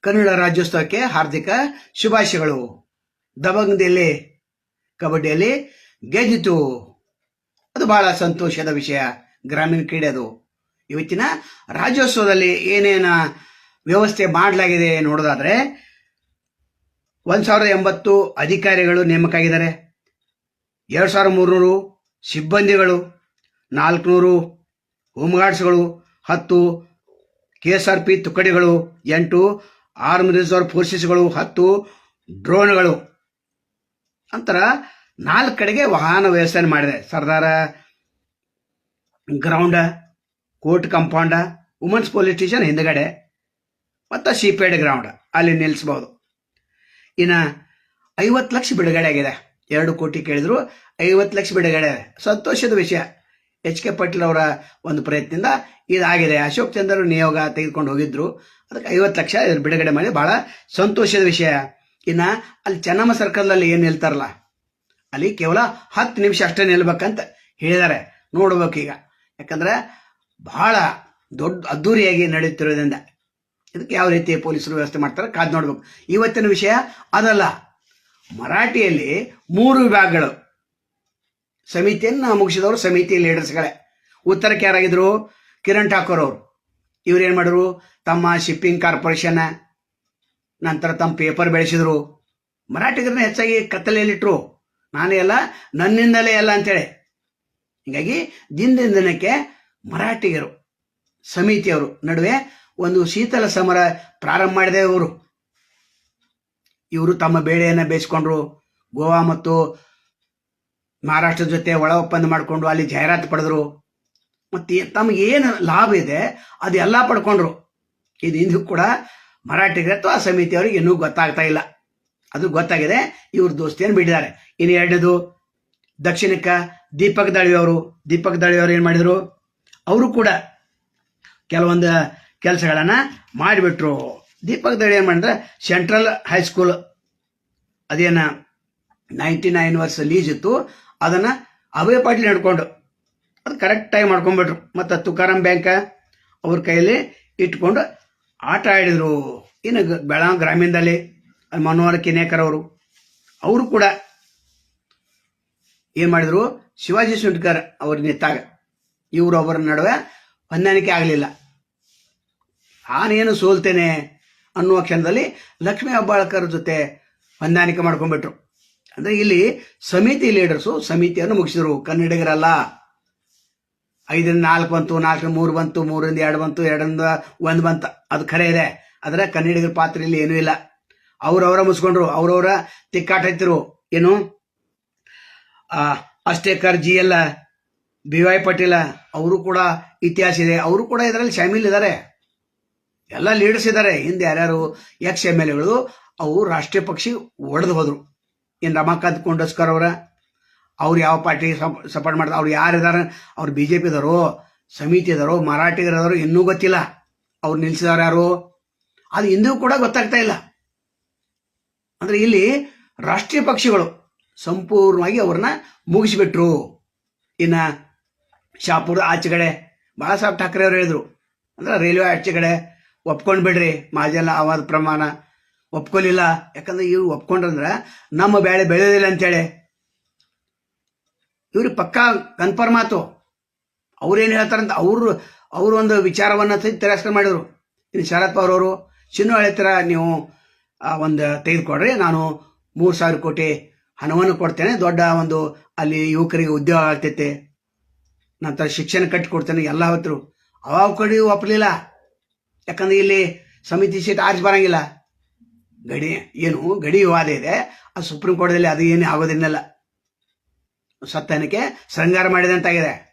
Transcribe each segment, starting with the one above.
ಕನ್ನಡ ರಾಜ್ಯೋತ್ಸವಕ್ಕೆ ಹಾರ್ದಿಕ ಶುಭಾಶಯಗಳು. ದಬಂಗದಲ್ಲಿ ಕಬಡ್ಡಿಯಲ್ಲಿ ಗೆದ್ದಿತು. ಅದು ಬಹಳ ಸಂತೋಷದ ವಿಷಯ. ಗ್ರಾಮೀಣ ಕ್ರೀಡೆ ಅದು. ಇವತ್ತಿನ ರಾಜ್ಯೋತ್ಸವದಲ್ಲಿ ಏನೇನ ವ್ಯವಸ್ಥೆ ಮಾಡಲಾಗಿದೆ ನೋಡೋದಾದ್ರೆ, ಒಂದು ಸಾವಿರದ ಎಂಬತ್ತು ಅಧಿಕಾರಿಗಳು ನೇಮಕ ಆಗಿದ್ದಾರೆ ಎರಡು ಸಾವಿರದ ಮೂರುನೂರು ಸಿಬ್ಬಂದಿಗಳು, ನಾಲ್ಕುನೂರು ಹೋಮ್ಗಾರ್ಡ್ಸ್ಗಳು, ಹತ್ತು ಕೆ ಎಸ್ ಆರ್ ಪಿ ತುಕಡಿಗಳು ಎಂಟು, ಆರ್ಮ್ ರಿಸರ್ವ್ ಫೋರ್ಸಸ್ಗಳು ಹತ್ತು, ಡ್ರೋನ್ಗಳು. ನಂತರ ನಾಲ್ಕು ಕಡೆಗೆ ವಾಹನ ವ್ಯವಸ್ಥೆ ಮಾಡಿದೆ. Sardar, ground, court compound, women's police station ಹಿಂದ್ಗಡೆ, ಮತ್ತು ಸಿಪೇಡ್ ಗ್ರೌಂಡ್ ಅಲ್ಲಿ ನಿಲ್ಲಿಸ್ಬೋದು ಇನ್ನು ಐವತ್ತು ಲಕ್ಷ ಬಿಡುಗಡೆ ಆಗಿದೆ ಎರಡು ಕೋಟಿ ಕೇಳಿದ್ರು, ಐವತ್ತು ಲಕ್ಷ ಬಿಡುಗಡೆ. ಸಂತೋಷದ ವಿಷಯ. ಎಚ್ ಕೆ ಪಾಟೀಲ್ ಅವರ ಒಂದು ಪ್ರಯತ್ನದಿಂದ ಇದಾಗಿದೆ. ಅಶೋಕ್ ಚಂದ್ರ ನಿಯೋಗ ತೆಗೆದುಕೊಂಡು ಹೋಗಿದ್ರು. ಅದಕ್ಕೆ ಐವತ್ತು ಲಕ್ಷ ಇದ್ರ ಬಿಡುಗಡೆ ಮಾಡಿ ಬಹಳ ಸಂತೋಷದ ವಿಷಯ. ಇನ್ನು ಅಲ್ಲಿ ಚೆನ್ನಮ್ಮ ಸರ್ಕಲ್ನಲ್ಲಿ ಏನು ನಿಲ್ತಾರಲ್ಲ ಅಲ್ಲಿ ಕೇವಲ ಹತ್ತು ನಿಮಿಷ ಅಷ್ಟೇ ನಿಲ್ಬೇಕಂತ ಹೇಳಿದ್ದಾರೆ. ನೋಡ್ಬೇಕು ಈಗ. ಯಾಕಂದ್ರೆ ಬಹಳ ದೊಡ್ಡ ಅದ್ದೂರಿಯಾಗಿ ನಡೆಯುತ್ತಿರೋದ್ರಿಂದ ಇದಕ್ಕೆ ಯಾವ ರೀತಿ ಪೊಲೀಸರು ವ್ಯವಸ್ಥೆ ಮಾಡ್ತಾರೆ ಕಾದು ನೋಡ್ಬೇಕು. ಇವತ್ತಿನ ವಿಷಯ ಅದಲ್ಲ. ಮರಾಠಿಯಲ್ಲಿ ಮೂರು ವಿಭಾಗಗಳು. ಸಮಿತಿಯನ್ನು ಮುಗಿಸಿದವರು ಸಮಿತಿ ಲೀಡರ್ಸ್ಗಳೇ. ಉತ್ತರಕ್ಕೆ ಯಾರಾಗಿದ್ರು? ಕಿರಣ್ ಠಾಕೂರ್ ಅವರು. ಇವ್ರು ಏನು ಮಾಡಿದ್ರು? ತಮ್ಮ ಶಿಪ್ಪಿಂಗ್ ಕಾರ್ಪೊರೇಷನ್ ನಂತರ ತಮ್ಮ ಪೇಪರ್ ಬೆಳೆಸಿದ್ರು. ಮರಾಠಿಗರನ್ನ ಹೆಚ್ಚಾಗಿ ಕತ್ತಲೆಯಲ್ಲಿಟ್ರು. ನಾನೇ ಅಲ್ಲ, ನನ್ನಿಂದಲೇ ಅಲ್ಲ ಅಂತೇಳಿ. ಹೀಗಾಗಿ ದಿನದಿಂದ ದಿನಕ್ಕೆ ಮರಾಠಿಗರು, ಸಮಿತಿಯವರು ನಡುವೆ ಒಂದು ಶೀತಲ ಸಮರ ಪ್ರಾರಂಭ ಮಾಡಿದೆ ಇವರು. ಇವರು ತಮ್ಮ ಬೇಳೆಯನ್ನು ಬೇಯಿಸ್ಕೊಂಡ್ರು. ಗೋವಾ ಮತ್ತು ಮಹಾರಾಷ್ಟ್ರದ ಜೊತೆ ಒಳ ಒಪ್ಪಂದ ಮಾಡಿಕೊಂಡು ಅಲ್ಲಿ ಜಾಹೀರಾತು ಪಡೆದ್ರು. ಮತ್ತು ಏನು ಲಾಭ ಇದೆ ಅದೆಲ್ಲ ಪಡ್ಕೊಂಡ್ರು. ಇದು ಇಂದು ಕೂಡ ಮರಾಠಿಗರ ಅಥವಾ ಸಮಿತಿಯವರಿಗೆ ಇನ್ನೂ ಗೊತ್ತಾಗ್ತಾ ಇಲ್ಲ. ಅದು ಗೊತ್ತಾಗಿದೆ, ಇವ್ರ ದೋಸ್ತಿಯನ್ನು ಬಿಟ್ಟಿದ್ದಾರೆ. ಇನ್ನು ಎರಡನೇದು, ದಕ್ಷಿಣಕ್ಕೆ ದೀಪಕ್ ದಳಿಯವರು ದೀಪಕ್ ದಳಿಯವರು ಏನು ಮಾಡಿದರು? ಅವರು ಕೂಡ ಕೆಲವೊಂದು ಕೆಲಸಗಳನ್ನು ಮಾಡಿಬಿಟ್ರು. ದೀಪಕ್ ದಳಿ ಏನು ಮಾಡಿದ್ರೆ, ಸೆಂಟ್ರಲ್ ಹೈಸ್ಕೂಲ್ ಅದೇನ, ನೈಂಟಿ ನೈನ್ ವರ್ಷ ಲೀಸ್ ಇತ್ತು. ಅದನ್ನು ಅಭಯ ಪಾಟೀಲ್ ಹಿಡ್ಕೊಂಡು ಅದು ಕರೆಕ್ಟಾಗಿ ಮಾಡ್ಕೊಂಡ್ಬಿಟ್ರು. ಮತ್ತು ತುಕಾರಾಮ್ ಬ್ಯಾಂಕ ಅವ್ರ ಕೈಯಲ್ಲಿ ಇಟ್ಕೊಂಡು ಆಟ ಆಡಿದರು. ಇನ್ನು ಗ- ಬೆಳಗಾವಿ ಗ್ರಾಮೀಣದಲ್ಲಿ ಮನೋಹರ್ ಕಿನೇಕರ್ ಅವರು. ಅವರು ಕೂಡ ಏನು ಮಾಡಿದರು? ಶಿವಾಜಿ ಸುಂಟ್ಕರ್ ಅವ್ರ ನಿಂತಾಗ ಇವರು ಅವರ ನಡುವೆ ಹೊಂದಾಣಿಕೆ ಆಗಲಿಲ್ಲ. ನಾನೇನು ಸೋಲ್ತೇನೆ ಅನ್ನುವ ಕ್ಷಣದಲ್ಲಿ ಲಕ್ಷ್ಮೀ ಹೆಬ್ಬಾಳ್ಕರ್ ಜೊತೆ ಹೊಂದಾಣಿಕೆ ಮಾಡ್ಕೊಂಡ್ಬಿಟ್ರು. ಅಂದರೆ ಇಲ್ಲಿ ಸಮಿತಿ ಲೀಡರ್ಸು ಸಮಿತಿಯನ್ನು ಮುಗಿಸಿದ್ರು. ಕನ್ನಡಿಗರಲ್ಲ. ಐದರಿಂದ ನಾಲ್ಕು ಬಂತು ನಾಲ್ಕರಿಂದ ಮೂರು ಬಂತು ಮೂರಿಂದ ಎರಡು ಬಂತು ಎರಡರಿಂದ ಒಂದು ಬಂತು. ಅದು ಖರೆ ಇದೆ. ಆದರೆ ಕನ್ನಡಿಗರ ಪಾತ್ರ ಇಲ್ಲಿ ಏನೂ ಇಲ್ಲ. ಅವ್ರವರ ಮುಗಿಸ್ಕೊಂಡ್ರು ಅವ್ರವರ ತಿಕ್ಕಾಟ ಹತ್ತಿರು ಏನು? ಆ, Ashtekar G L B Y Patil ಅವರು ಕೂಡ ಇತಿಹಾಸ ಇದೆ. ಅವರು ಕೂಡ ಇದರಲ್ಲಿ ಶಾಮೀಲ್ ಇದ್ದಾರೆ ಎಲ್ಲ ಲೀಡರ್ಸ್ ಇದ್ದಾರೆ ಹಿಂದೆ ಯಾರ್ಯಾರು ಎಕ್ಸ್ ಎಂ ಎಲ್ ಎಗಳು ಅವರು ರಾಷ್ಟ್ರೀಯ ಪಕ್ಷಿ ಒಡೆದು ಹೋದ್ರು. ಇನ್ನು ರಮಾಕಾಂತ್ ಕೊಂಡಸ್ಕರ್ ಅವರ? ಅವ್ರು ಯಾವ ಪಾರ್ಟಿ ಸಪೋರ್ಟ್ ಮಾಡ್ತಾರೆ ಅವ್ರು ಯಾರಿದ್ದಾರೆ ಅವ್ರು ಬಿ ಜೆ ಪಿ ಇದಾರೋ ಸಮಿತಿ ಇದಾರೋ ಮರಾಠಿಗರದಾರೋ ಇನ್ನೂ ಗೊತ್ತಿಲ್ಲ. ಅವ್ರು ನಿಲ್ಸಿದಾರ ಯಾರು? ಅದು ಇಂದೂ ಕೂಡ ಗೊತ್ತಾಗ್ತಾ ಇಲ್ಲ. ಅಂದ್ರೆ ಇಲ್ಲಿ ರಾಷ್ಟ್ರೀಯ ಪಕ್ಷಗಳು ಸಂಪೂರ್ಣವಾಗಿ ಅವ್ರನ್ನ ಮುಗಿಸಿಬಿಟ್ರು. ಇನ್ನ ಶಾಪುರ ಆಚೆಗಡೆ ಬಾಳಾ ಸಾಹೇಬ್ ಠಾಕ್ರೆ ಅವರು ಹೇಳಿದ್ರು. ಅಂದ್ರೆ ರೈಲ್ವೆ ಆಚೆಗಡೆ ಒಪ್ಕೊಂಡು ಬಿಡ್ರಿ ಮಾಜೆಲ್ಲ ಆವಾದ ಪ್ರಮಾಣ. ಒಪ್ಕೊಲಿಲ್ಲ. ಯಾಕಂದ್ರೆ ಇವ್ರು ಒಪ್ಕೊಂಡ್ರಂದ್ರೆ ನಮ್ಮ ಬೆಳೆ ಬೆಳೆಯೋದಿಲ್ಲ ಅಂತೇಳಿ. ಇವ್ರಿಗೆ ಪಕ್ಕಾ ಕನ್ಫರ್ಮ್ ಆತು. ಅವ್ರೇನು ಹೇಳ್ತಾರಂತ ಅವರು ಅವರು ಒಂದು ವಿಚಾರವನ್ನು ತಿರಸ್ಕಾರ ಮಾಡಿದ್ರು. ಇನ್ನು ಶರದ್ ಪವಾರ್ ಅವರು, ಚಿನ್ನು ಹತ್ರ ನೀವು ಒಂದು ತೆಗೆದುಕೊಡ್ರಿ. ನಾನು ಮೂರು ಸಾವಿರ ಕೋಟಿ ಹಣವನ್ನು ಕೊಡ್ತೇನೆ. ದೊಡ್ಡ ಒಂದು ಅಲ್ಲಿ ಯುವಕರಿಗೆ ಉದ್ಯೋಗ ಆಗ್ತೈತೆ. ನಂತರ ಶಿಕ್ಷಣ ಕಟ್ಟಿಕೊಡ್ತೇನೆ ಎಲ್ಲ ಹೊತ್ತರು ಅವಾಗ ಕೊಡಿ ಒಪ್ಪಲಿಲ್ಲ ಯಾಕಂದ್ರೆ ಇಲ್ಲಿ ಸಮಿತಿ ಸೀಟ್ ಆರಿಸಿ ಬರಂಗಿಲ್ಲ. ಗಡಿ ಏನು? ಗಡಿ ವಿವಾದ ಇದೆ. ಆ ಸುಪ್ರೀಂ ಕೋರ್ಟ್ದಲ್ಲಿ ಅದು ಏನೇ ಆಗೋದಿಲ್ಲ ಸತ್ಯನಕ್ಕೆ ಶೃಂಗಾರ ಮಾಡಿದಂತಾಗಿದೆ.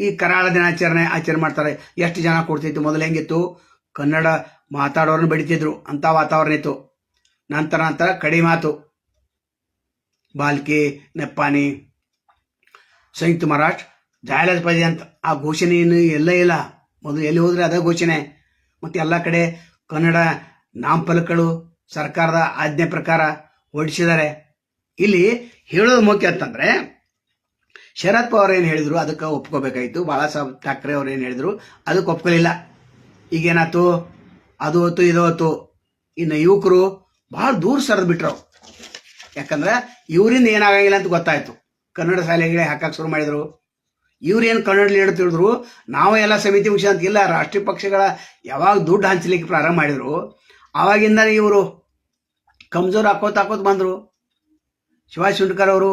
ಈ ಕರಾಳ ದಿನಾಚರಣೆ ಆಚರಣೆ ಮಾಡ್ತಾರೆ. ಎಷ್ಟು ಜನ ಕೊಡ್ತಿತ್ತು? ಮೊದಲು ಹೆಂಗಿತ್ತು? ಕನ್ನಡ ಮಾತಾಡೋರನ್ನ ಬಡಿತಿದ್ರು ಅಂತ ವಾತಾವರಣ ಇತ್ತು. ನಂತರ ನಂತರ ಕಡಿ ಮಾತು ಬಾಲ್ಕಿ ನೆಪ್ಪಾನಿ ಸಂಯುಕ್ತ ಮಹಾರಾಷ್ಟ್ರ ಜಾಯಲಾಜ್ ಅಂತ ಆ ಘೋಷಣೆ ಏನು ಎಲ್ಲ ಇಲ್ಲ. ಮೊದಲು ಎಲ್ಲಿ ಹೋದ್ರೆ ಅದೇ ಘೋಷಣೆ. ಮತ್ತು ಎಲ್ಲ ಕಡೆ ಕನ್ನಡ ನಾಮಫಲಕಗಳು ಸರ್ಕಾರದ ಆಜ್ಞೆ ಪ್ರಕಾರ ಹೊರಡಿಸಿದ್ದಾರೆ. ಇಲ್ಲಿ ಹೇಳೋದು ಮುಖ್ಯ ಅಂತಂದ್ರೆ, ಶರದ್ ಪವಾರ್ ಏನು ಹೇಳಿದ್ರು ಅದಕ್ಕೆ ಒಪ್ಕೋಬೇಕಾಯ್ತು. ಬಾಳಾ ಸಾಹೇಬ್ ಠಾಕ್ರೆ ಅವ್ರು ಏನು ಹೇಳಿದ್ರು ಅದಕ್ಕೆ ಒಪ್ಕೊಳ್ಳಿಲ್ಲ ಈಗೇನಾಯ್ತು? ಅದು ಹೊತ್ತು, ಇದು ಹೊತ್ತು. ಇನ್ನು ಯುವಕರು ಬಹಳ ದೂರ ಸರಿದು ಬಿಟ್ರು. ಯಾಕಂದ್ರೆ ಇವರಿಂದ ಏನಾಗಂಗಿಲ್ಲ ಅಂತ ಗೊತ್ತಾಯ್ತು. ಕನ್ನಡ ಶಾಲೆಗಳೇ ಹಾಕಕ್ಕೆ ಶುರು ಮಾಡಿದ್ರು. ಇವ್ರೇನು ಕನ್ನಡ ಲೀಡರ್ ತಿಳಿದ್ರು, ನಾವು ಎಲ್ಲ ಸಮಿತಿ ಮುಖ್ಯ ಅಂತ ಇಲ್ಲ, ರಾಷ್ಟ್ರೀಯ ಪಕ್ಷಗಳ ಯಾವಾಗ ದುಡ್ಡು ಹಂಚಲಿಕ್ಕೆ ಪ್ರಾರಂಭ ಮಾಡಿದ್ರು ಆವಾಗಿಂದ ಇವರು ಕಮ್ಜೋರ್ ಹಾಕೋತ ಹಾಕೋದು ಬಂದರು. ಶಿವಾಜಿ ಸುಂಡ್ಕರ್ ಅವರು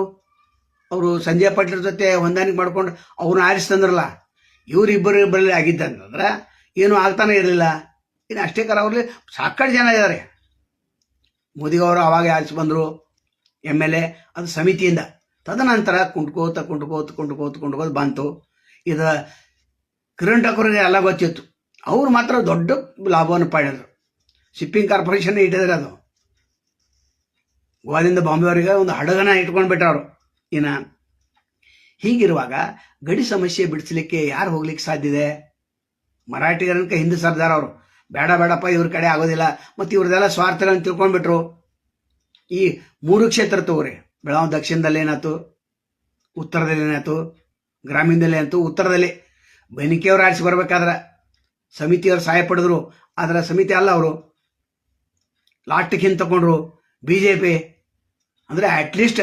ಅವರು ಸಂಜಯ್ ಪಾಟೀಲ್ ಜೊತೆ ಹೊಂದಾಣಿಕೆ ಮಾಡ್ಕೊಂಡು ಅವ್ರನ್ನ ಆರಿಸ್ತಂದ್ರಲ್ಲ ಇವರಿಬ್ಬರು ಇಬ್ಬರಲ್ಲಿ ಆಗಿದ್ದಂತಂದ್ರೆ ಏನು ಆಗ್ತಾನೆ ಇರಲಿಲ್ಲ. ಇನ್ನು ಅಷ್ಟೇ ಕರ ಅವ್ರಲ್ಲಿ ಸಾಕಷ್ಟು ಜನ ಇದ್ದಾರೆ ಮೋದಿ ಅವರು ಅವಾಗ ಆರಿಸಿ ಬಂದರು, ಎಂ ಎಲ್ ಎ ಅದು ಸಮಿತಿಯಿಂದ. ತದನಂತರ ಕುಂಟ್ಕೋತ ಕುಂಟ್ಕೋತ ಕುಂಟ್ಕೋತ ಕುಂಟ್ಕೋತ ಬಂತು. ಇದು ಕಿರಣ್ ಠಾಕೂರ್ಗೆ ಎಲ್ಲ ಗೊತ್ತಿತ್ತು. ಅವ್ರು ಮಾತ್ರ ದೊಡ್ಡ ಲಾಭವನ್ನು ಪಡೆದ್ರು. ಶಿಪ್ಪಿಂಗ್ ಕಾರ್ಪೊರೇಷನ್ ಇಟ್ಟಿದ್ರೆ ಅದು. ಗೋವಾದಿಂದ ಬಾಂಬೆವರೆಗೆ ಒಂದು ಹಡಗನ ಇಟ್ಕೊಂಡು ಬಿಟ್ಟವರು. ಇನ್ನು ಹೀಗಿರುವಾಗ ಗಡಿ ಸಮಸ್ಯೆ ಬಿಡಿಸ್ಲಿಕ್ಕೆ ಯಾರು ಹೋಗ್ಲಿಕ್ಕೆ ಸಾಧ್ಯ ಇದೆ? ಮರಾಠಿಗರನ್ಕ ಹಿಂದೆ ಸರ್ದಾರ್ ಅವರು. ಬೇಡ ಬೇಡಪ್ಪ, ಇವ್ರ ಕಡೆ ಆಗೋದಿಲ್ಲ. ಮತ್ತು ಇವ್ರದೆಲ್ಲ ಸ್ವಾರ್ಥಗಳನ್ನು ತಿಳ್ಕೊಂಡ್ಬಿಟ್ರು. ಈ ಮೂರು ಕ್ಷೇತ್ರ ತಗೋರಿ. ಬೆಳಗಾವಿ ದಕ್ಷಿಣದಲ್ಲಿ ಏನಾಯ್ತು? ಉತ್ತರದಲ್ಲಿ ಏನಾಯ್ತು? ಗ್ರಾಮೀಣದಲ್ಲಿ ಏನಾಯ್ತು? ಉತ್ತರದಲ್ಲಿ. ಬೆನಿಕೆಯವ್ರು ಆರಿಸಿ ಬರ್ಬೇಕಾದ್ರೆ ಸಮಿತಿಯವ್ರು ಸಹಾಯ ಪಡೆದ್ರು. ಆದ್ರೆ ಸಮಿತಿ ಅಲ್ಲ ಅವರು. ಹಿಂದೆ ತಗೊಂಡ್ರು. ಬಿ ಜೆ ಪಿ ಅಂದರೆ ಅಟ್ಲೀಸ್ಟ್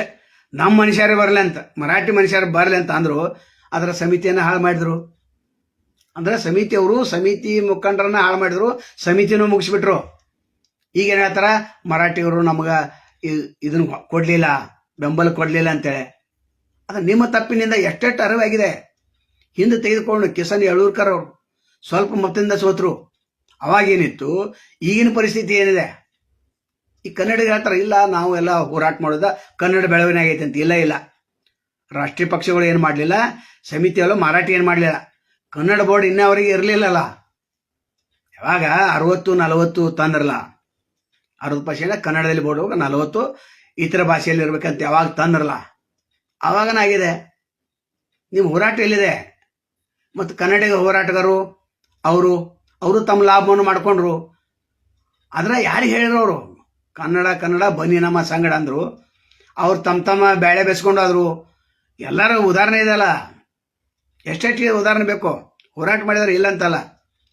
ನಮ್ಮ ಮನುಷ್ಯರೇ ಬರಲಿ ಅಂತ, ಮರಾಠಿ ಮನುಷ್ಯರು ಬರಲಿ ಅಂತ ಅಂದರು, ಅದರ ಸಮಿತಿಯನ್ನು ಹಾಳು ಮಾಡಿದ್ರು. ಅಂದ್ರೆ ಸಮಿತಿಯವರು ಸಮಿತಿ ಮುಖಂಡರನ್ನ ಹಾಳು ಮಾಡಿದ್ರು, ಸಮಿತಿನೂ ಮುಗಿಸ್ಬಿಟ್ರು. ಈಗ ಏನು ಹೇಳ್ತಾರ ಮರಾಠಿಯವರು ನಮ್ಗೆ ಇದನ್ನ ಕೊಡಲಿಲ್ಲ, ಬೆಂಬಲ ಕೊಡಲಿಲ್ಲ ಅಂತೇಳಿ. ಅದು ನಿಮ್ಮ ತಪ್ಪಿನಿಂದ ಎಷ್ಟೆಷ್ಟು ಅರಿವಾಗಿದೆ. ಹಿಂದೆ ತೆಗೆದುಕೊಂಡು ಕಿಸನ್ ಯಳೂರ್ಕರ್ ಅವರು ಸ್ವಲ್ಪ ಮತದಿಂದ ಸೋತರು. ಅವಾಗೇನಿತ್ತು, ಈಗಿನ ಪರಿಸ್ಥಿತಿ ಏನಿದೆ. ಈ ಕನ್ನಡಿಗ ಹೇಳ್ತಾರೆ ಇಲ್ಲ ನಾವು ಎಲ್ಲ ಹೋರಾಟ ಮಾಡೋದ, ಕನ್ನಡ ಬೆಳವಣಿಗೆ ಆಗೈತೆ ಅಂತ ಇಲ್ಲ ಇಲ್ಲ. ರಾಷ್ಟ್ರೀಯ ಪಕ್ಷಗಳು ಏನು ಮಾಡಲಿಲ್ಲ ಸಮಿತಿಯಲ್ಲೂ ಮಾರಾಟ ಏನು ಮಾಡಲಿಲ್ಲ. ಕನ್ನಡ ಬೋರ್ಡ್ ಇನ್ನವರೆಗೆ ಇರಲಿಲ್ಲಲ್ಲ. ಯಾವಾಗ? ಅರವತ್ತು, ನಲವತ್ತು ತಂದ್ರಲ್ಲ. ಅರವತ್ತು ಪರ್ಸೆಂಟ್ ಕನ್ನಡದಲ್ಲಿ ಬೋರ್ಡ್ ಹೋಗ ನಲವತ್ತು ಇತರ ಭಾಷೆಯಲ್ಲಿ ಇರ್ಬೇಕಂತ ಯಾವಾಗ ತಂದ್ರಲ್ಲ. ಆವಾಗನಾಗಿದೆ ನಿಮ್ಮ ಹೋರಾಟ ಎಲ್ಲಿದೆ? ಮತ್ತು ಕನ್ನಡಿಗ ಹೋರಾಟಗಾರರು, ಅವರು ಅವರು ತಮ್ಮ ಲಾಭವನ್ನು ಮಾಡ್ಕೊಂಡ್ರು. ಆದ್ರೆ ಯಾರಿಗೆ ಹೇಳಿರೋರು ಕನ್ನಡ ಕನ್ನಡ, ಬನ್ನಿ ನಮ್ಮ ಸಂಗಡ ಅಂದರು. ಅವ್ರು ತಮ್ಮ ತಮ್ಮ ಬೇಳೆ ಬೆಸ್ಕೊಂಡಾದ್ರು ಎಲ್ಲರ ಉದಾಹರಣೆ ಇದೆಯಲ್ಲ? ಎಷ್ಟೆಷ್ಟು ಉದಾಹರಣೆ ಬೇಕು? ಹೋರಾಟ ಮಾಡಿದಾರೆ ಇಲ್ಲ ಅಂತಲ್ಲ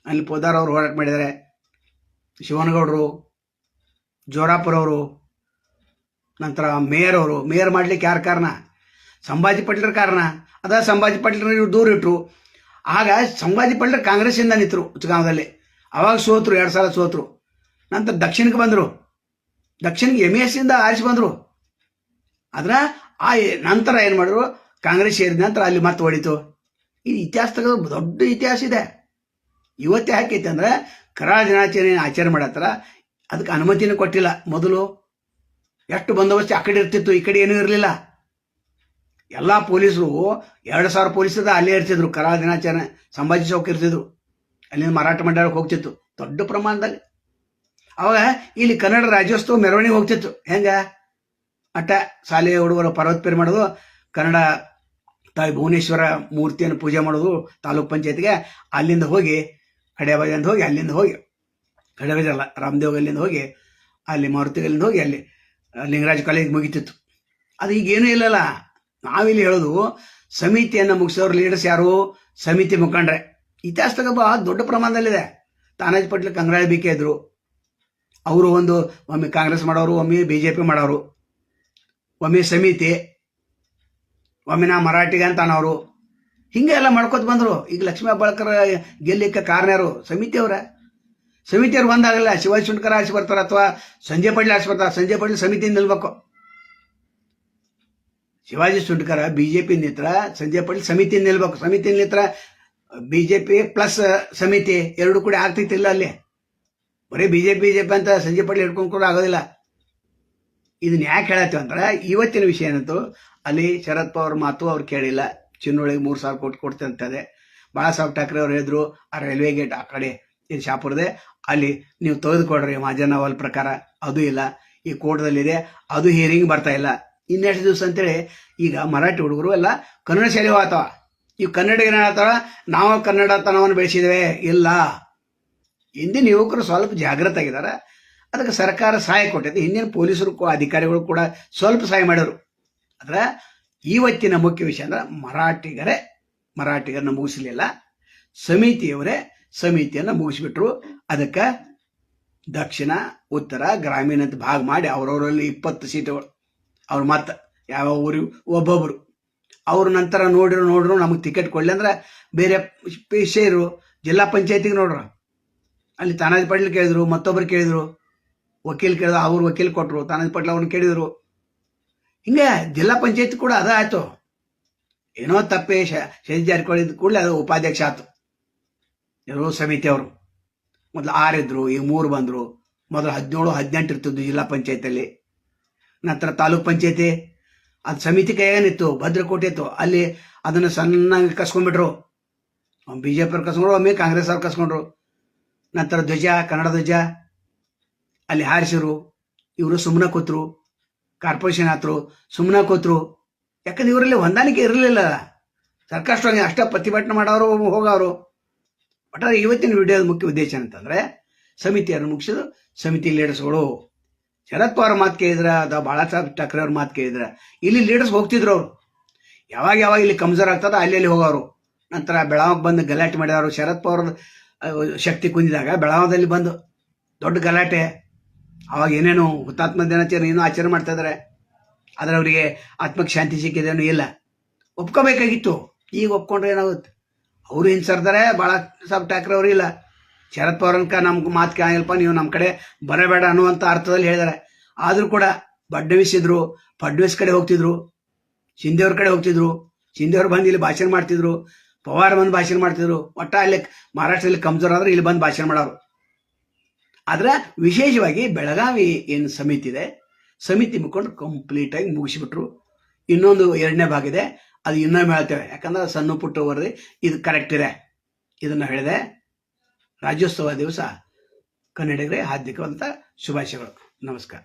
ಅಲ್ಲಿ ಪೋದಾರ್ ಅವರು ಹೋರಾಟ ಮಾಡಿದ್ದಾರೆ ಶಿವನಗೌಡರು ಜೋರಾಪುರವರು ನಂತರ ಮೇಯರ್ ಅವರು. ಮೇಯರ್ ಮಾಡ್ಲಿಕ್ಕೆ ಯಾರು ಕಾರಣ? ಸಂಭಾಜಿ ಪಟ್ಲರ ಕಾರಣ. ಅದ ಸಂಭಾಜಿ ಪಟೇಲ್ ಇವ್ರು ದೂರ ಇಟ್ರು. ಆಗ ಸಂಭಾಜಿ ಪಟ್ಲರ್ ಕಾಂಗ್ರೆಸ್ಸಿಂದ ನಿಂತರು ಉಚ್ಚಗಾಂವದಲ್ಲಿ. ಅವಾಗ ಸೋತರು, ಎರಡು ಸಲ ಸೋತರು. ನಂತರ ದಕ್ಷಿಣಕ್ಕೆ ಬಂದರು. ದಕ್ಷಿಣಕ್ಕೆ ಎಂ ಎಸ್ ಇಂದ ಆರಿಸಿ ಬಂದರು. ಆದ್ರೆ ಆ ನಂತರ ಏನು ಮಾಡಿದ್ರು? ಕಾಂಗ್ರೆಸ್ ಸೇರಿದ ನಂತರ ಅಲ್ಲಿ ಮತ್ತೆ ಹೊಡಿತು. ಈ ಇತಿಹಾಸದಾಗ ದೊಡ್ಡ ಇತಿಹಾಸ ಇದೆ. ಇವತ್ತೇ ಹಾಕೈತೆ ಅಂದ್ರೆ ಕರಾಳ ದಿನಾಚರಣೆ ಆಚರಣೆ ಮಾಡತ್ತಾರ. ಅದಕ್ಕೆ ಅನುಮತಿನೂ ಕೊಟ್ಟಿಲ್ಲ ಮೊದಲು. ಎಷ್ಟು ಬಂದೋಬಸ್ತಿ ಆ ಕಡೆ ಇರ್ತಿತ್ತು, ಈ ಕಡೆ ಏನೂ ಇರಲಿಲ್ಲ. ಎಲ್ಲ ಪೊಲೀಸರು ಎರಡು ಸಾವಿರ ಪೊಲೀಸದ ಅಲ್ಲೇ ಇರ್ತಿದ್ರು. ಕರಾಳ ದಿನಾಚರಣೆ, ಸಂಭಾಜಿ ಚೌಕ್ ಇರ್ತಿದ್ರು. ಅಲ್ಲಿಂದ ಮಾರಾಟ ಮಂಡಳಕ್ಕೆ ಹೋಗ್ತಿತ್ತು. ದೊಡ್ಡ ಪ್ರಮಾಣದಲ್ಲಿ. ಅವಾಗ ಇಲ್ಲಿ ಕನ್ನಡ ರಾಜ್ಯೋತ್ಸವ ಮೆರವಣಿಗೆ ಹೋಗ್ತಿತ್ತು. ಹೆಂಗ? ಅಟ್ಟ ಶಾಲೆಯ ಹುಡುಗರು ಪರ್ವತ ಮಾಡೋದು, ಕನ್ನಡ ತಾಯಿ ಭುವನೇಶ್ವರ ಮೂರ್ತಿಯನ್ನು ಪೂಜೆ ಮಾಡೋದು ತಾಲೂಕ್ ಪಂಚಾಯತ್ಗೆ, ಅಲ್ಲಿಂದ ಹೋಗಿ ಕಡೆಬಾಜಿಂದ ಹೋಗಿ, ಅಲ್ಲಿಂದ ಹೋಗಿ ಕಡೆಬಾಜಿ ಅಲ್ಲ ರಾಮದೇವ್ ಅಲ್ಲಿಂದ ಹೋಗಿ, ಅಲ್ಲಿ ಮಾರುತಿಗಲ್ಲಿಂದ ಹೋಗಿ, ಅಲ್ಲಿ ಲಿಂಗರಾಜ್ ಕಾಲೇಜ್ ಮುಗಿತಿತ್ತು. ಅದು ಈಗೇನೂ ಇಲ್ಲಲ್ಲ. ನಾವಿಲ್ಲಿ ಹೇಳೋದು, ಸಮಿತಿಯನ್ನು ಮುಗಿಸೋರು ಲೀಡರ್ಸ್ ಯಾರು? ಸಮಿತಿ ಮುಖಂಡ್ರೆ. ಇತಿಹಾಸದಾಗ ಬಹಳ ದೊಡ್ಡ ಪ್ರಮಾಣದಲ್ಲಿದೆ. ತಾನಾಜಿ ಪಟ್ಲ ಕಂಗ್ರಾಳ ಬೇಕೇ ಇದ್ರು. ಅವರು ಒಂದು, ಒಮ್ಮೆ ಕಾಂಗ್ರೆಸ್ ಮಾಡೋರು, ಒಮ್ಮೆ ಬಿ ಜೆ ಪಿ ಮಾಡೋರು, ಒಮ್ಮೆ ಸಮಿತಿ, ಒಮ್ಮೆ ನಾ ಮರಾಠಿಗೆ ಅಂತ ಅನ್ನೋರು ಹಿಂಗೆ ಎಲ್ಲ ಮಾಡ್ಕೊತ ಬಂದರು. ಈಗ ಲಕ್ಷ್ಮೀ ಹೆಬ್ಬಾಳ್ಕರ್ ಗೆಲ್ಲಿಕ್ಕೆ ಕಾರಣ ಯಾರು? ಸಮಿತಿಯವರ ಸಮಿತಿಯವ್ರು ಬಂದಾಗಲ್ಲ, ಶಿವಾಜಿ ಸುಂಡ್ಕರ್ ಆಚೆ ಬರ್ತಾರೆ ಅಥವಾ ಸಂಜಯ್ ಪಾಟೀಲ್ ಆಚೆ ಬರ್ತಾರೆ? ಸಂಜಯ್ ಪಾಟೀಲ್ ಸಮಿತಿಯಿಂದ ನಿಲ್ಬೇಕು. Shivaji Sundkar B J P ನಿತ್ರ Sanjay Patil ಸಮಿತಿಯಿಂದ ನಿಲ್ಬೇಕು. ಸಮಿತಿ ನಿತ್ರ ಬಿ ಜೆ ಪಿ ಪ್ಲಸ್ ಸಮಿತಿ ಎರಡು ಕೂಡ ಆಗ್ತಿತ್ತಿಲ್ಲ ಅಲ್ಲಿ. ಬರೀ B J P J P ಅಂತ ಸಂಜೆ ಪಡ್ಲಿ ಹಿಡ್ಕೊಂಡು ಕೂಡ ಆಗೋದಿಲ್ಲ. ಇದನ್ನ ಯಾಕೆ ಹೇಳತ್ತೀವಿ ಅಂದ್ರೆ ಇವತ್ತಿನ ವಿಷಯ ಏನಂತೂ ಅಲ್ಲಿ ಶರದ್ ಪವಾರ್ ಮಾತು ಅವ್ರು ಕೇಳಿಲ್ಲ. ಚಿನ್ನೊಳಗೆ ಮೂರು ಸಾವಿರ ಕೋಟಿ ಕೊಡ್ತೆ ಅಂತದೆ ಬಾಳಾಸಾಹೇಬ್ ಠಾಕ್ರೆ ಅವ್ರು ಹೇಳಿದ್ರು, ಆ ರೈಲ್ವೆ ಗೇಟ್ ಆ ಕಡೆ ಇದು ಶಾಪುರದೆ, ಅಲ್ಲಿ ನೀವು ತೆಗೆದುಕೊಡ್ರಿ ಮಹಾಜನವಲ್ ಪ್ರಕಾರ. ಅದು ಇಲ್ಲ. ಈ ಕೋರ್ಟ್ದಲ್ಲಿದೆ ಅದು ಹಿಯರಿಂಗ್ ಬರ್ತಾ ಇಲ್ಲ. ಇನ್ನೆಷ್ಟು ದಿವಸ ಅಂತೇಳಿ, ಈಗ ಮರಾಠಿ ಹುಡುಗರು ಎಲ್ಲ ಕನ್ನಡ ಶೈಲಿ ಆತವ ಈ ಕನ್ನಡಿಗರ ನಾವು ಕನ್ನಡತನವನ್ನು ಬೆಳೆಸಿದ್ದೇವೆ. ಇಲ್ಲ. ಇಂದಿನ ಯುವಕರು ಸ್ವಲ್ಪ ಜಾಗೃತ ಆಗಿದ್ದಾರೆ ಅದಕ್ಕೆ ಸರ್ಕಾರ ಸಹಾಯ ಕೊಟ್ಟಿದೆ. ಹಿಂದಿನ ಪೊಲೀಸರು ಅಧಿಕಾರಿಗಳು ಕೂಡ ಸ್ವಲ್ಪ ಸಹಾಯ ಮಾಡಿದ್ರು. ಆದ್ರೆ ಇವತ್ತಿನ ಮುಖ್ಯ ವಿಷಯ ಅಂದ್ರೆ ಮರಾಠಿಗರೇ ಮರಾಠಿಗರನ್ನ ಮುಗಿಸಲಿಲ್ಲ. ಸಮಿತಿಯವರೇ ಸಮಿತಿಯನ್ನು ಮುಗಿಸ್ಬಿಟ್ರು. ಅದಕ್ಕೆ ದಕ್ಷಿಣ, ಉತ್ತರ, ಗ್ರಾಮೀಣ ಅಂತ ಭಾಗ ಮಾಡಿ ಅವರವರಲ್ಲಿ ಇಪ್ಪತ್ತು ಸೀಟುಗಳು. ಅವ್ರ ಮತ್ತೆ ಯಾವ ಊರು ಒಬ್ಬೊಬ್ಬರು ಅವ್ರ ನಂತರ ನೋಡಿರು ನೋಡ್ರು ನಮಗೆ ಟಿಕೆಟ್ ಕೊಡಲಿ ಅಂದ್ರೆ ಬೇರೆ ಶೇರು, ಜಿಲ್ಲಾ ಪಂಚಾಯತಿಗೆ ನೋಡ್ರು. ಅಲ್ಲಿ ತಾನಾಜಿ ಪಾಟೀಲ್ ಕೇಳಿದ್ರು ಮತ್ತೊಬ್ಬರು ಕೇಳಿದ್ರು. ವಕೀಲ್ ಕೇಳಿದ್ರು ಅವ್ರು ವಕೀಲ್ ಕೊಟ್ಟರು ತಾನಾಜಿ ಪಾಟೀಲ್ ಅವ್ರನ್ನ ಕೇಳಿದ್ರು. ಹಿಂಗೆ ಜಿಲ್ಲಾ ಪಂಚಾಯತ್ ಕೂಡ ಅದ ಆಯ್ತು. ಏನೋ ತಪ್ಪೆ ಶಶಿ ಜಾರಿಕೊಳ್ಳಿದ ಕೂಡಲೇ ಅದು ಉಪಾಧ್ಯಕ್ಷ ಆಯ್ತು ಇರೋ ಸಮಿತಿ ಅವರು. ಮೊದಲು ಆರಿದ್ರು ಈಗ ಮೂರು ಬಂದರು. ಮೊದಲು ಹದಿನೇಳು, ಹದಿನೆಂಟು ಇರ್ತಿದ್ದು ಜಿಲ್ಲಾ ಪಂಚಾಯತಲ್ಲಿ. ನಂತರ ತಾಲೂಕ್ ಪಂಚಾಯತಿ. ಅದು ಸಮಿತಿ ಕೈಯಾಗೇನಿತ್ತು ಭದ್ರಕೋಟೆ ಇತ್ತು. ಅಲ್ಲಿ ಅದನ್ನು ಸಣ್ಣಗೆ ಕಸ್ಕೊಂಡ್ಬಿಟ್ರು. ಬಿ ಜೆ ಪಿ ಅವ್ರು ಕಸ್ಕೊಂಡ್ರು, ಒಮ್ಮೆ ಕಾಂಗ್ರೆಸ್ ಅವ್ರು ಕಸ್ಕೊಂಡ್ರು. ನಂತರ ಧ್ವಜ, ಕನ್ನಡ ಧ್ವಜ, ಅಲ್ಲಿ ಹಾರಿಸಿರು ಇವರು ಸುಮ್ಮನೆ ಕೂತ್ರು, ಕಾರ್ಪೊರೇಷನ್ ಆತರು ಸುಮ್ಮನೆ ಕೂತ್ರು. ಯಾಕಂದ್ರೆ ಇವರಲ್ಲಿ ಹೊಂದಾಣಿಕೆ ಇರಲಿಲ್ಲ. ಸರ್ಕಷ್ಟವಾಗಿ ಅಷ್ಟ ಪ್ರತಿಭಟನೆ ಮಾಡೋರು, ಹೋಗೋರು. ಒಟ್ಟಾರೆ ಇವತ್ತಿನ ವಿಡಿಯೋದ ಮುಖ್ಯ ಉದ್ದೇಶ ಅಂತಂದ್ರೆ, ಸಮಿತಿಯನ್ನು ಮುಗಿಸಿದ್ರು, ಸಮಿತಿ ಲೀಡರ್ಸ್ಗಳು. ಶರದ್ ಪವಾರ್ ಮಾತು ಕೇಳಿದ್ರ, ಅಥವಾ ಬಾಳಾ ಸಾಹೇಬ್ ಠಾಕ್ರೆ ಅವ್ರ ಮಾತು ಕೇಳಿದ್ರ, ಇಲ್ಲಿ ಲೀಡರ್ಸ್ ಹೋಗ್ತಿದ್ರು ಅವರು. ಯಾವಾಗ ಯಾವಾಗ ಇಲ್ಲಿ ಕಮ್ಜೋರ್ ಆಗ್ತದ ಅಲ್ಲಿ ಅಲ್ಲಿ ಹೋಗೋರು. ನಂತರ ಬೆಳಗಾವಿಗೆ ಬಂದು ಗಲಾಟೆ ಮಾಡಿದವರು ಶರದ್ ಪವಾರ್ ಶಕ್ತಿ ಕುಂದಿದಾಗ ಬೆಳಗಾವದಲ್ಲಿ ಬಂದು ದೊಡ್ಡ ಗಲಾಟೆ. ಅವಾಗ ಏನೇನು ಹುತಾತ್ಮ ದಿನಾಚರಣೆ ಏನೋ ಆಚರಣೆ ಮಾಡ್ತಾ ಇದಾರೆ. ಆದ್ರೆ ಅವರಿಗೆ ಆತ್ಮಕ್ಕೆ ಶಾಂತಿ ಸಿಕ್ಕಿದೇನು ಇಲ್ಲ. ಒಪ್ಕೋಬೇಕಾಗಿತ್ತು. ಈಗ ಒಪ್ಕೊಂಡ್ರೆ ಏನಾಗುತ್ತೆ? ಅವರು ಏನು ಸರ್ದಾರೆ? ಭಾಳ ಸಾಬ್ ಠಾಕ್ರೆ ಅವರು ಇಲ್ಲ. ಶರದ್ ಅನ್ಕ ನಮ್ಗೆ ಮಾತು ಕೇಳಂಗಿಲ್ಲಪ್ಪ, ನೀವು ನಮ್ಮ ಕಡೆ ಬರಬೇಡ ಅನ್ನುವಂಥ ಅರ್ಥದಲ್ಲಿ ಹೇಳಿದ್ದಾರೆ ಆದರೂ ಕೂಡ ಫಡ್ನವೀಸ್ ಇದ್ರು ಫಡ್ನವೀಸ್ ಕಡೆ ಹೋಗ್ತಿದ್ರು ಸಿಂಧಿಯವ್ರ ಕಡೆ ಹೋಗ್ತಿದ್ರು ಶಿಂದೆಯವ್ರು ಬಂದು ಇಲ್ಲಿ ಭಾಷಣ ಮಾಡ್ತಿದ್ರು. ಪವಾರ್ ಬಂದು ಭಾಷಣ ಮಾಡ್ತಿದ್ರು. ಒಟ್ಟ ಅಲ್ಲಿ ಮಹಾರಾಷ್ಟ್ರದಲ್ಲಿ ಕಮ್ಜೋರ್ ಆದ್ರೆ ಇಲ್ಲಿ ಬಂದು ಭಾಷಣ ಮಾಡೋರು. ಆದ್ರೆ ವಿಶೇಷವಾಗಿ ಬೆಳಗಾವಿ ಏನು ಸಮಿತಿ ಇದೆ, ಸಮಿತಿ ಮುಖಂಡು ಕಂಪ್ಲೀಟ್ ಆಗಿ ಮುಗಿಸಿಬಿಟ್ರು. ಇನ್ನೊಂದು ಎರಡನೇ ಭಾಗ ಇದೆ. ಅದು ಇನ್ನೊಮ್ಮೆ ಹೇಳ್ತೇವೆ. ಯಾಕಂದ್ರೆ ಸಣ್ಣ ಪುಟ್ಟ ವರದಿ ಇದು ಕರೆಕ್ಟ್ ಇದೆ. ಇದನ್ನ ಹೇಳಿದೆ. ರಾಜ್ಯೋತ್ಸವ ದಿವಸ ಕನ್ನಡಿಗರೇ ಹಾರ್ದಿಕವಂತ ಶುಭಾಶಯಗಳು. ನಮಸ್ಕಾರ.